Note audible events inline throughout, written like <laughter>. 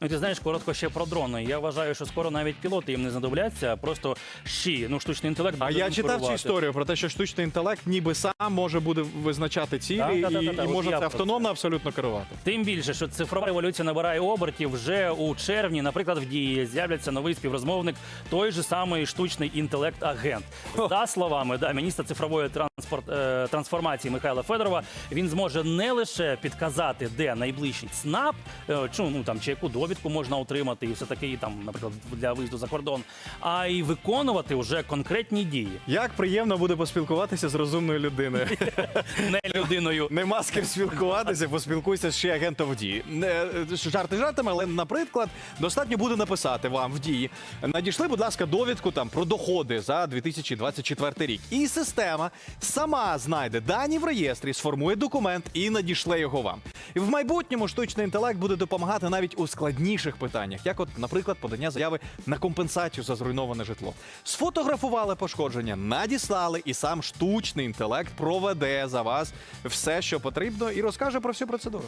Ну ти знаєш, коротко ще про дрони. Я вважаю, що скоро навіть пілоти їм не знадобляться, просто щі, ну штучний інтелект. А я читав цю історію про те, що штучний інтелект ніби сам може буде визначати цілі Так, так, так, і, так, і може це автономно абсолютно керувати. Тим більше, що цифрова революція набирає обертів вже у червні. Наприклад, в дії з'являться новий співрозмовник, той же самий штучний інтелект-агент. За словами да, міністра цифрової транспорт, е, трансформації Михайла Федорова, він зможе не лише підказати, де найближчий ЦНАП, е, чи, ну, там, чи яку довідку можна отримати, і все таке, і там, наприклад, для виїзду за кордон, а й виконувати вже конкретні дії. Як приємно буде поспілкуватися з розумною людиною. <laughs> Не людиною. Нема з ким спілкуватися, поспілкуйся ще агентом в дії. Не, е, Жарти жартами, але, наприклад, достатньо буде написати вам в дії. Надійшли, будь ласка, довідку там про доходи за 2024 рік. І система сама знайде дані в реєстрі, сформує документ і надішле його вам. І в майбутньому штучний інтелект буде допомагати навіть у складніших питаннях, як, от, наприклад, подання заяви на компенсацію за зруйноване житло. Сфотографували пошкодження, надіслали, і сам штучний інтелект проведе за вас все, що потрібно, і розкаже про всю процедуру.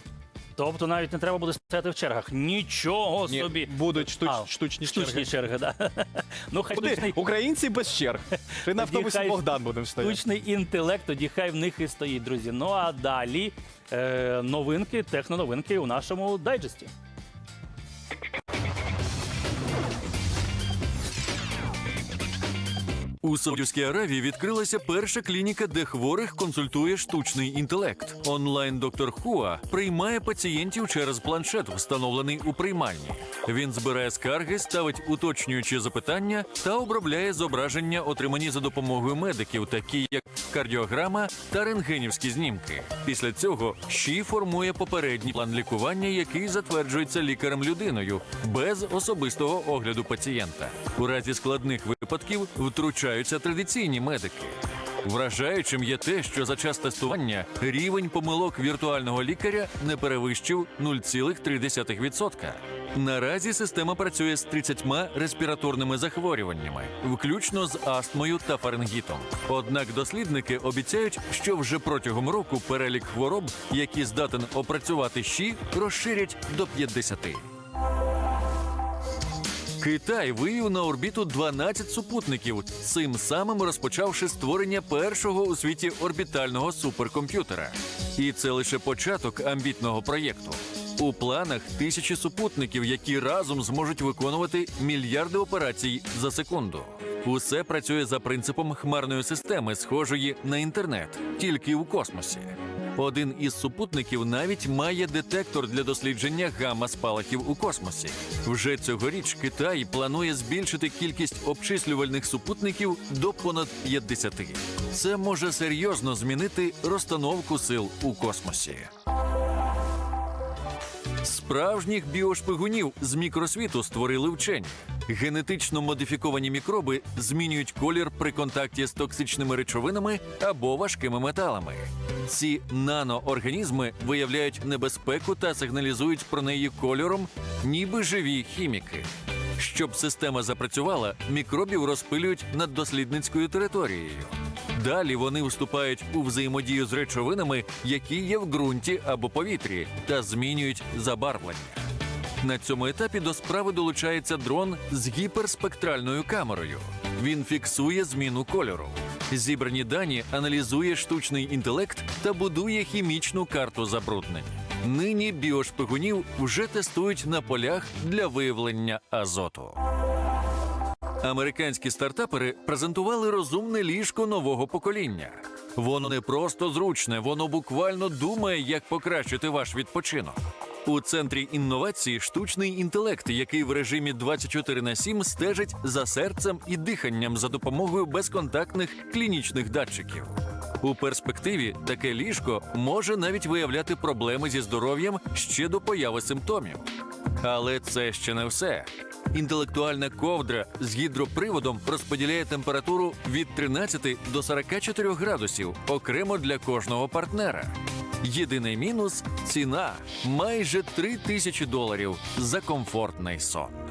Тобто навіть не треба буде стояти в чергах. Нічого Ні, собі. будуть штуч, А, штучні, Штучні черги. черги, да. <laughs> Ну, хай Куди? штучний, Українці без черг. Чи на автобусі хай Богдан будемо стояти? штучний інтелект, тоді хай в них і стоїть, друзі. Ну а далі е, новинки, техноновинки у нашому дайджесті. У Саудівській Аравії відкрилася перша клініка, де хворих консультує штучний інтелект. Онлайн доктор Хуа приймає пацієнтів через планшет, встановлений у приймальні. Він збирає скарги, ставить уточнюючі запитання та обробляє зображення, отримані за допомогою медиків, такі як кардіограма та рентгенівські знімки. Після цього ЩІ формує попередній план лікування, який затверджується лікарем людиною без особистого огляду пацієнта. У разі складних випадків втручаються традиційні медики. Вражаючим є те, що за час тестування рівень помилок віртуального лікаря не перевищив 0,3%. Наразі система працює з 30 респіраторними захворюваннями, включно з астмою та фарингітом. Однак дослідники обіцяють, що вже протягом року перелік хвороб, які здатен опрацювати щі, розширять до 50. Китай вивів на орбіту 12 супутників, цим самим розпочавши створення першого у світі орбітального суперкомп'ютера. І це лише початок амбітного проєкту. У планах тисячі супутників, які разом зможуть виконувати мільярди операцій за секунду. Усе працює за принципом хмарної системи, схожої на інтернет, тільки у космосі. Один із супутників навіть має детектор для дослідження гамма-спалахів у космосі. Вже цьогоріч Китай планує збільшити кількість обчислювальних супутників до понад 50. Це може серйозно змінити розстановку сил у космосі. Справжніх біошпигунів з мікросвіту створили вчені. Генетично модифіковані мікроби змінюють колір при контакті з токсичними речовинами або важкими металами. Ці наноорганізми виявляють небезпеку та сигналізують про неї кольором, ніби живі хіміки. Щоб система запрацювала, мікробів розпилюють над дослідницькою територією. Далі вони вступають у взаємодію з речовинами, які є в ґрунті або повітрі, та змінюють забарвлення. На цьому етапі до справи долучається дрон з гіперспектральною камерою. Він фіксує зміну кольору. Зібрані дані аналізує штучний інтелект та будує хімічну карту забруднень. Нині біошпигунів вже тестують на полях для виявлення азоту. Американські стартапери презентували розумне ліжко нового покоління. Воно не просто зручне, воно буквально думає, як покращити ваш відпочинок. У центрі інновації штучний інтелект, який в режимі 24 на 7 стежить за серцем і диханням за допомогою безконтактних клінічних датчиків. У перспективі таке ліжко може навіть виявляти проблеми зі здоров'ям ще до появи симптомів. Але це ще не все. Інтелектуальна ковдра з гідроприводом розподіляє температуру від 13 до 44 градусів окремо для кожного партнера. Єдиний мінус ціна майже 3 тисячі доларів за комфортний сон.